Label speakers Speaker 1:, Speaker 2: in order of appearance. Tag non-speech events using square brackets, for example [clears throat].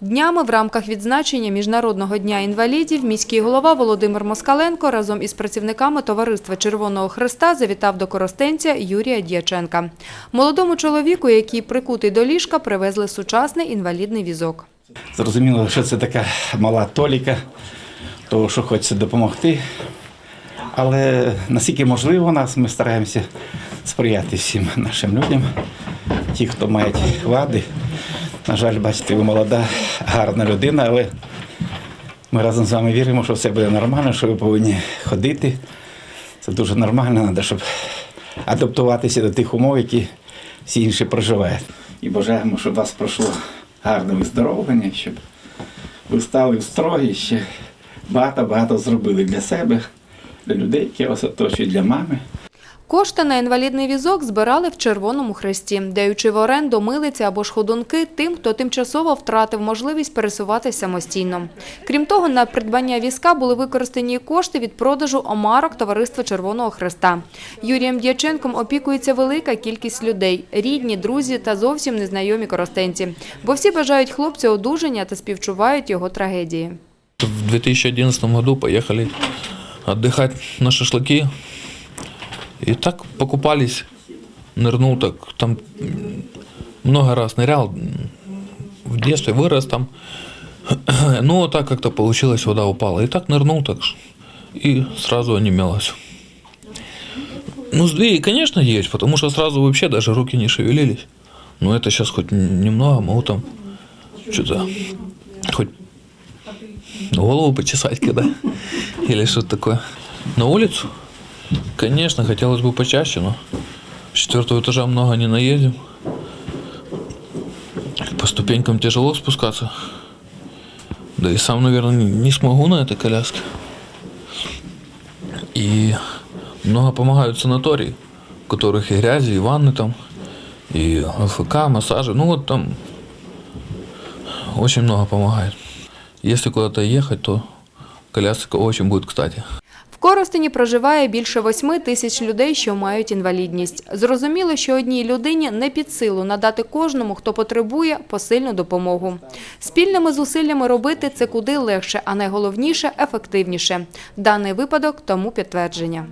Speaker 1: Днями в рамках відзначення Міжнародного дня інвалідів міський голова Володимир Москаленко разом із працівниками товариства Червоного Христа завітав до коростенця Юрія Дяченка. Молодому чоловіку, який прикутий до ліжка, привезли сучасний інвалідний візок.
Speaker 2: Зрозуміло, що це така мала толіка, того, що хочеться допомогти. Але наскільки можливо нас, ми стараємося сприяти всім нашим людям, ті, хто мають вади. На жаль, бачите, ви молода, гарна людина, але ми разом з вами віримо, що все буде нормально, що ви повинні ходити. Це дуже нормально, треба, щоб адаптуватися до тих умов, які всі інші проживають. І бажаємо, щоб вас пройшло гарне виздоровлення, щоб ви стали в строї, ще багато-багато зробили для себе, для людей, які вас оточують, для мами.
Speaker 1: Кошти на інвалідний візок збирали в Червоному Хресті, даючи в оренду милиці або ж ходунки тим, хто тимчасово втратив можливість пересуватися самостійно. Крім того, на придбання візка були використані кошти від продажу омарок Товариства Червоного Хреста. Юрієм Дяченком опікується велика кількість людей – рідні, друзі та зовсім незнайомі коростенці. Бо всі бажають хлопця одужання та співчувають його трагедії.
Speaker 3: В 2011 году поехали отдыхать на шашлыки. И так покупались. Нырнул так, там много раз нырял. В детстве вырос там. [clears throat] Ну, вот так как-то получилось, вода упала. И так нырнул, так и сразу онемело всё. Ну, сдвиги, конечно, есть, потому что сразу вообще даже руки не шевелились. Но это сейчас хоть немного могу там что-то хоть голову почесать когда [laughs] или что-то такое. На улицу? Конечно, хотелось бы почаще, но с четвертого этажа много не наедем. По ступенькам тяжело спускаться. Да и сам, наверное, не смогу на этой коляске. И много помогают санатории, в которых и грязи, и ванны там, и ЛФК, массажи. Ну вот там очень много помогает. Если куда-то ехать, то коляска очень будет кстати.
Speaker 1: Коростені проживає більше восьми тисяч людей, що мають інвалідність. Зрозуміло, що одній людині не під силу надати кожному, хто потребує, посильну допомогу. Спільними зусиллями робити це куди легше, а найголовніше – ефективніше. Даний випадок тому підтвердження.